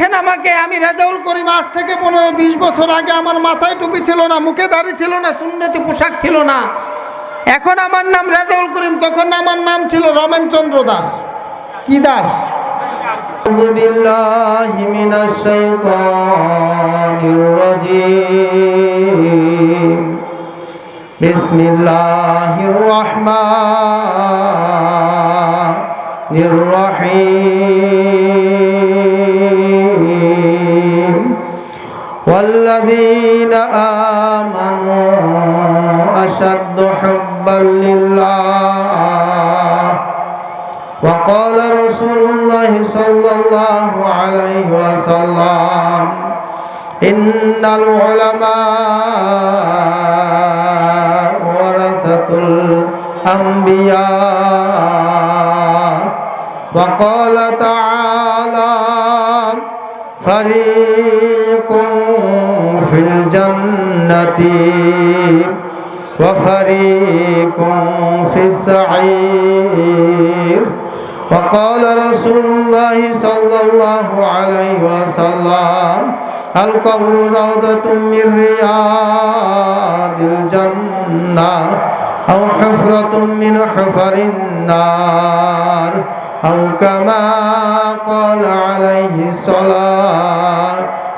বলছেন আমাকে, আমি রেজাউল করিম আজ থেকে পনেরো বিশ বছর আগে আমার মাথায় টুপি ছিল না, মুখে দাঁড়িয়ে ছিল না, সুন্নতি পোশাক ছিল না। এখন আমার নাম রেজাউল করিম, তখন আমার নাম ছিল রমেন চন্দ্র দাস। কি দাস? বিসমিল্লাহির রহমান والذين آمنوا أشد حبا لله وقال رسول الله صلى الله عليه وسلم إن العلماء ورثة الأنبياء وقال تعالى فريق في الجنة وفريق في السعير وقال رسول الله صلى الله عليه وسلم القبر روضة من رياض الجنة أو حفرة من حفر النار أو كما قال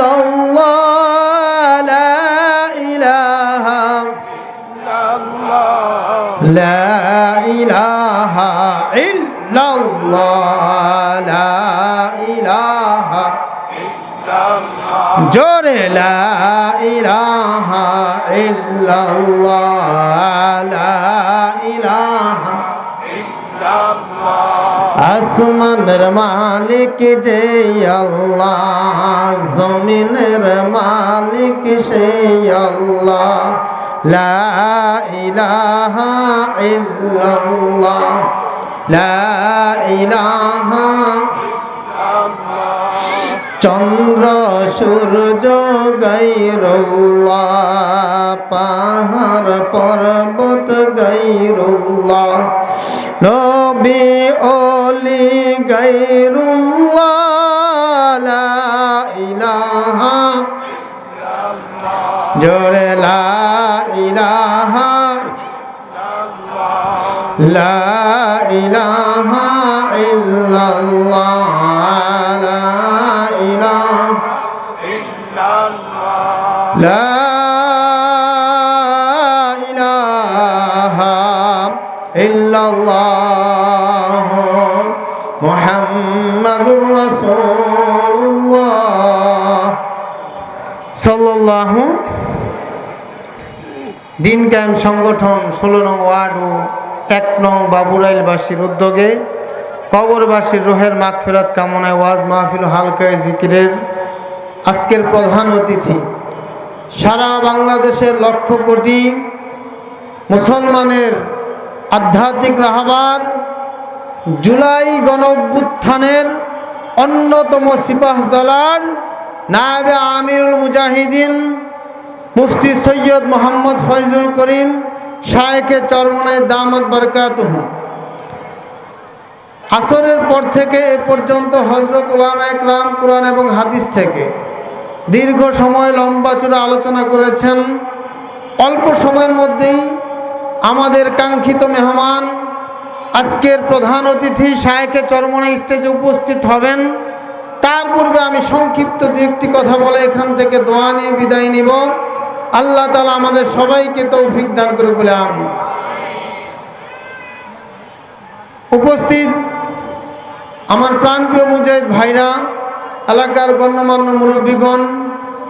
الله لا إله إلا الله لا إله إلا الله لا إله إلا الله جور لا إله إلا الله لا إله إلا الله আসমানের মালিক যে আল্লাহ, জমিনের মালিক সে আল্লাহ। লা ইলাহা ইল্লাল্লাহ, লা ইলাহা চন্দ্র, সূর্য, গৈরুল্লাহ, পাহাড়, পর্বত, গৈরুল্লাহ। নবী ওলি গৈরুল্লাহ লা ইলাহা জোরে, লা ইলাহা লা ইলাহা ইল্লাল্লাহ। লা ইলাহা লা ইলাহা ইল্লাল্লাহ। দিন কায়েম সংগঠন ষোলো নং ওয়ার্ড ও এক নং বাবুরাইলবাসীর উদ্যোগে কবরবাসীর রোহের মাগফিরাত কামনায় ওয়াজ মাহফিল হালকায় জিকিরের আজকের প্রধান অতিথি। সারা বাংলাদেশের লক্ষ কোটি মুসলমানের আধ্যাত্মিক রাহাবার জুলাই গণঅভ্যুত্থানের অন্যতম সিপাহ জালার নায়েবে আমিরুল মুজাহিদিন মুফতি সৈয়দ মোহাম্মদ ফয়জুল করিম শায়েকে চরমনায় দামত বরকাত আসরের পর থেকে এ পর্যন্ত হজরত উলামা একরাম কোরআন এবং হাদিস থেকে দীর্ঘ সময় লম্বা চূড়া আলোচনা করেছেন। অল্প সময়ের মধ্যেই আমাদের কাঙ্ক্ষিত মেহমান আজকের প্রধান অতিথি শায়েকে চরমনা স্টেজে উপস্থিত হবেন। তার পূর্বে আমি সংক্ষিপ্ত দু একটি কথা বলে এখান থেকে দোয়া নিয়ে বিদায় নিব। আল্লাহ তালা আমাদের সবাইকে তৌফিক দান করে বলে আমি উপস্থিত আমার প্রাণপ্রিয় মুজাহিদ ভাইরা, এলাকার গণ্যমান্য মুরব্বীগণ,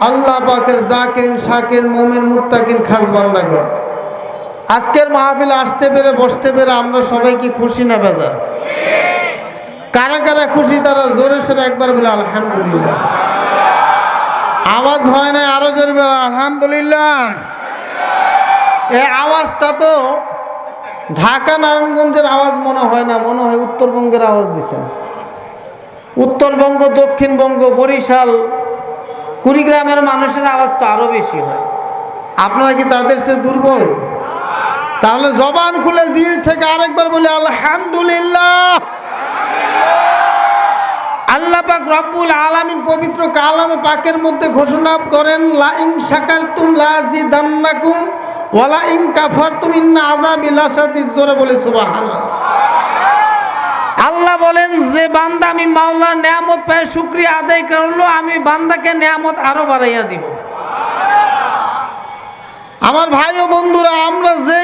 আল্লাহ পাকের জাকির শাকির, মোমেন, মুত্তাকিন, খাস বান্দাগণ। আজকের মাহফিল আসতে পেরে, বসতে পেরে আমরা সবাই কি খুশি না বেজার? কারা কারা খুশি তারা জোরে সোরে একবার বলে, আলহামদুলিল্লাহ। আওয়াজ হয় না আরও জোরে বলে, আলহামদুলিল্লাহ। এই আওয়াজটা তো ঢাকা নারায়ণগঞ্জের আওয়াজ মনে হয় না, মনে হয় উত্তরবঙ্গের আওয়াজ দিছে। উত্তরবঙ্গ, দক্ষিণবঙ্গ, বরিশাল, কুড়িগ্রামের মানুষের আওয়াজ তো আরও বেশি হয়। আপনারা কি তাদের সে দুর্বল? তাহলে জবান খুলে দিল থেকে আরেকবার বলি আলহামদুলিল্লাহ। আল্লাহ পাক রব্বুল আলামিন পবিত্র কালামে পাকের মধ্যে ঘোষণা করেন লা ইন শাকারতুম ওয়ালা ইন কাফারতুম ইন্না আযাবি লাশাদীদ জোরে বলে সুবহানাল্লাহ। আল্লাহ বলেন যে বান্দা আমি মাওলার নিয়ামত পেয়ে শুক্রিয়া আদায় করল আমি বান্দাকে নিয়ামত আরও বাড়াইয়া দিব। আমার ভাই ও বন্ধুরা আমরা পে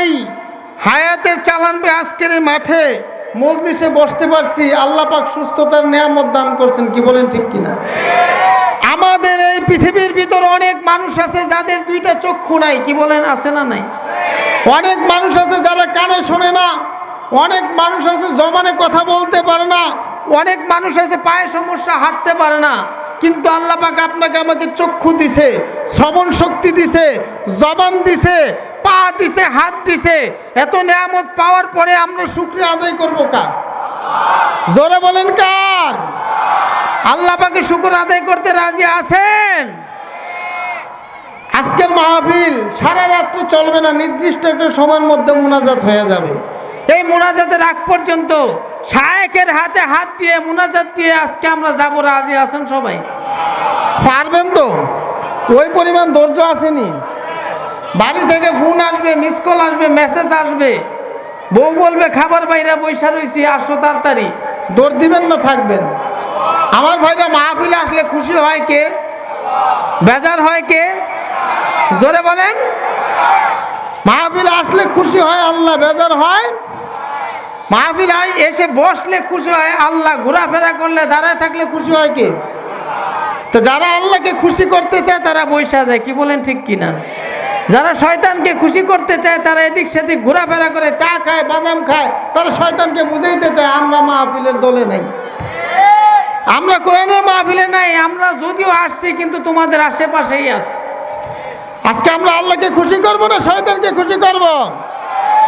আজকের এই মাঠে মজলিসে বসতে পারছি, আল্লাহ পাক সুস্থতার নিয়ামত দান করছেন, কি বলেন ঠিক কিনা? আমাদের এই পৃথিবীর ভিতর অনেক মানুষ আছে যাদের দুইটা চক্ষু নাই, কি বলেন, আছে না নাই? অনেক মানুষ আছে যারা কানে শোনে না, অনেক মানুষ আছে জবানে কথা বলতে পারে না, অনেক মানুষ আছে পায়ে সমস্যা হাঁটতে পারে না, কিন্তু আল্লাহ পাক আপনাকে আমাকে চক্ষু দিছে, শ্রবণ শক্তি দিছে, জবান দিছে পা দিছে, হাত দিছে, এত নিয়ামত পাওয়ার পরে আমরা শুক্রিয়া আদায় করব কার? জোরে বলেন কার? আল্লাহ পাকে শুক্র আদায় করতে রাজি আছেন? আজকের মাহফিল সারা রাত্র চলবে না, নির্দিষ্ট একটা সময়ের মধ্যে মোনাজাত হয়ে যাবে। এই মোনাজাতের আগ পর্যন্ত শায়েকের হাতে হাত দিয়ে মোনাজাত দিয়ে আজকে আমরা যাব, রাজি আছেন সবাই? পারবেন তো? ওই পরিমাণ ধৈর্য আসেনি। বাড়ি থেকে ফোন আসবে মিস কল আসবে মেসেজ আসবে। বউ বলবে, খাবার বাইরে বৈশা রয়েছি আসো তাড়াতাড়ি। দৌড় দিবেন না, থাকবেন। আমার ভাইরা মাহফিলে আসলে খুশি হয় কে? বেজার হয় কে? জোরে বলেন। মাহফিল আসলে খুশি হয় আল্লাহ, বেজার হয়। মাহফিল এসে বসলে খুশি হয় আল্লাহ, ঘোরাফেরা করলে, দাঁড়ায় থাকলে খুশি হয় কে? তো যারা আল্লাহকে খুশি করতে চায়, তারা বৈশা যায়, কি বলেন ঠিক কিনা? যারা শয়তানকে খুশি করতে চায়, তারা এদিক সেদিক ঘোরাফেরা করে, চা খায়, বাদাম খায়, তারা শয়তানকে বুঝাইতে চায়, আমরা মাহফিলের দলে নাই। আমরা কোরআনের মাহফিলে নাই, আমরা যদিও আসছি, কিন্তু তোমাদের আশেপাশেই আছি। আজকে আমরা আল্লাহকে খুশি করব না শয়তানকে খুশি করব?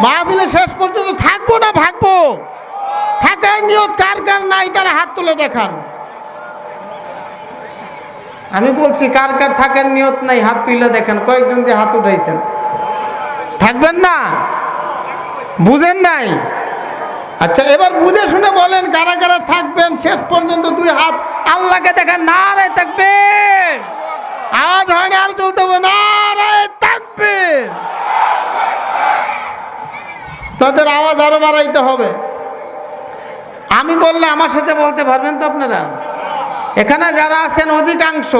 মাহফিলে শেষ পর্যন্ত থাকব না ভাগবো? থাকার নিয়ত কার কার নাই, তারা হাত তুলে দেখান। আমি বলছি, কার কার থাকার নিয়ত নাই, হাত তুলে দেখেন, কয়েকজন দিয়ে হাত উঠাইছেন। থাকবেন না? বুঝেন নাই? আচ্ছা এবার বুঝে শুনে বলেন, কারা কারা থাকবেন, শেষ পর্যন্ত দুই হাত আল্লাহকে দেখেন না রে থাকবেন আওয়াজ হয়নি, আর চলতে হবে না রে থাকবেন তাদের আওয়াজ আরও বাড়াইতে হবে। আমি বললে আমার সাথে বলতে পারবেন তো আপনারা? এখানে যারা আছেন অধিকাংশ,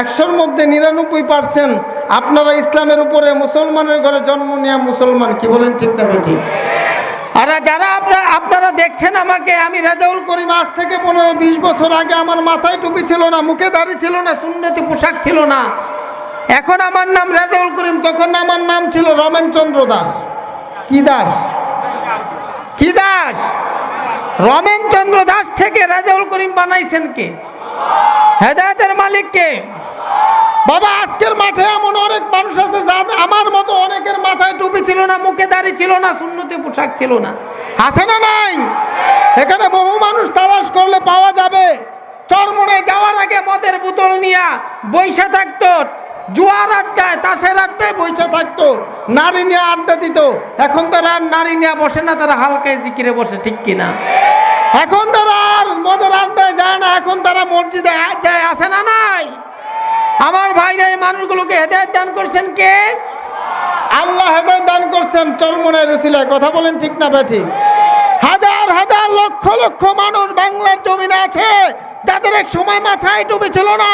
একশোর মধ্যে নিরানব্বই পার্সেন্ট আপনারা ইসলামের উপরে মুসলমানের ঘরে জন্ম নেওয়া মুসলমান, কি বলেন ঠিক না ঠিক আর যারা আপনারা আপনারা দেখছেন আমাকে, আমি রেজাউল করিম আজ থেকে পনেরো বিশ বছর আগে আমার মাথায় টুপি ছিল না, মুখে দাড়ি ছিল না, সুন্নতি পোশাক ছিল না। এখন আমার নাম রেজাউল করিম, তখন আমার নাম ছিল রমেন চন্দ্র দাস। কি দাস? কি দাস? রমেন চন্দ্র দাস থেকে রেজাউল করিম বানাইছেন কে? হেদায়তের মালিককে। বাবা, আজকের মাঠে এমন অনেক মানুষ আছে যাদের আমার মতো অনেকের মাথায় টুপি ছিল না, মুখে দাড়ি ছিল না, সুন্নতি পোশাক ছিল না। আছে না নাই? এখানে বহু মানুষ তালাশ করলে পাওয়া যাবে। চরমনে যাওয়ার আগে মদের বোতল নিয়া বৈশা থাকতো, জুয়ার আড্ডায়, তাসের আড্ডায় বৈশা থাকতো, নারী নিয়ে আড্ডা দিত। এখন তারা নারী নিয়ে বসে না, তারা হালকায় জিকিরে বসে, ঠিক কিনা? এখন তারা আর মদের আড্ডায় যায় না, এখন তারা মসজিদে যায় আসে না নাই? আমার ভাইরা এই মানুষগুলোকে হেদায়ত দান করছেন কে? আল্লাহ হেদায়ত দান করছেন চরমনের রসিলায়। কথা বলেন ঠিক না ব্যাঠি হাজার হাজার লক্ষ লক্ষ মানুষ বাংলার জমিনে আছে, যাদের এক সময় মাথায় টুপি ছিল না,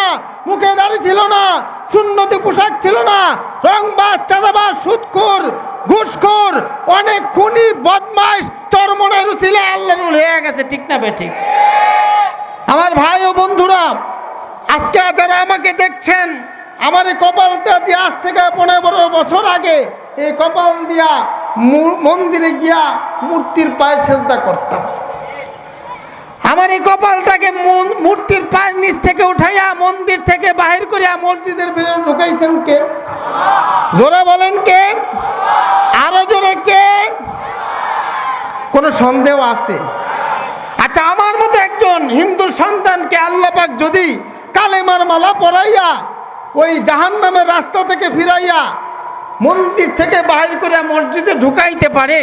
মুখে দাড়ি ছিল না, সুন্নতি পোশাক ছিল না, রংবাজ, চাঁদাবাজ, সুৎখোর, ঘুষখোর, অনেক খুনি, বদমাইশ চরমনের ছিল আল্লাহ হয়ে গেছে, ঠিক না ঠিক আমার ভাই ও বন্ধুরা, আজকে যারা আমাকে দেখছেন, আমার এই কপালটা দিয়ে আজ থেকে পনেরো বছর আগে, এই কপাল দিয়া মন্দিরে গিয়া মূর্তির পায়ের সেজদা করতাম। আমার এই কপালটাকে মূর্তির পায়ের নিচ থেকে উঠাইয়া মন্দির থেকে বাহির করিয়া মসজিদের ভিতরে ঢুকাইছেন কে? জোরে বলেন কে? আরও জোরে কে? কোনো সন্দেহ আছে? আচ্ছা আমার মতো একজন হিন্দু সন্তানকে আল্লাপাক যদি কালেমার মালা পরাইয়া ওই জাহান্নামের রাস্তা থেকে ফিরাইয়া মন্দির থেকে বাহির করে মসজিদে ঢুকাইতে পারে।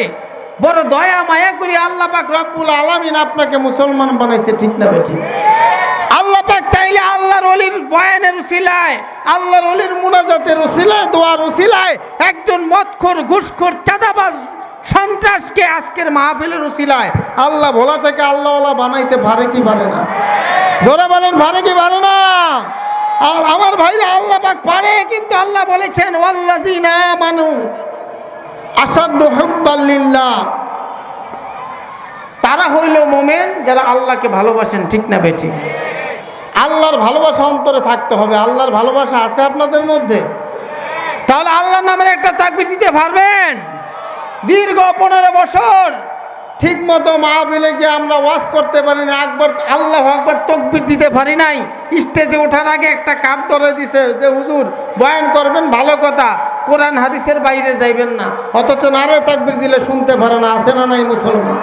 বড় দয়া, মায়া করি আল্লাহ পাক রব্বুল আলামিন আপনাকে মুসলমান বানাইছে, ঠিক না বেঠি আল্লাহ পাক চাইলে আল্লাহর অলির বয়ানের উসিলায়, আল্লাহর অলির মুনাজাতের উসিলায়, দোয়ার উসিলায় একজন মদখোর, ঘুষখোর, চাঁদাবাজ সন্ত্রাসকে আজকের মাহফিলের উসিলায় আল্লাহ ভোলা থেকে আল্লাহওয়ালা বানাইতে পারে কি পারে না? জোরে বলেন, পারে কি পারে না? আর আমার ভাইরা আল্লাহ পাক পারে, কিন্তু আল্লাহ বলেছেন, ওয়াল্লাযিনা মানু আসাদ্দু হুব্বাল্লিল্লাহ তারা হইল মোমেন, যারা আল্লাহকে ভালোবাসেন, ঠিক না বেঠিক আল্লাহর ভালোবাসা অন্তরে থাকতে হবে। আল্লাহর ভালোবাসা আছে আপনাদের মধ্যে? তাহলে আল্লাহর নামের একটা তাকবির দিতে পারবেন? দীর্ঘ পনেরো বছর ঠিক মতো মাহবিলে গিয়ে আমরা ওয়াশ করতে পারি না। একবার আল্লাহ একবার তকবির দিতে পারি নাই। স্টেজে ওঠার আগে একটা কাপ ধরে দিছে যে, হুজুর, বয়ান করবেন, ভালো কথা। কোরআন হাদিসের বাইরে যাইবেন না। অথচ নারে তকবির দিলে শুনতে পারে না। আসে না নাই মুসলমান?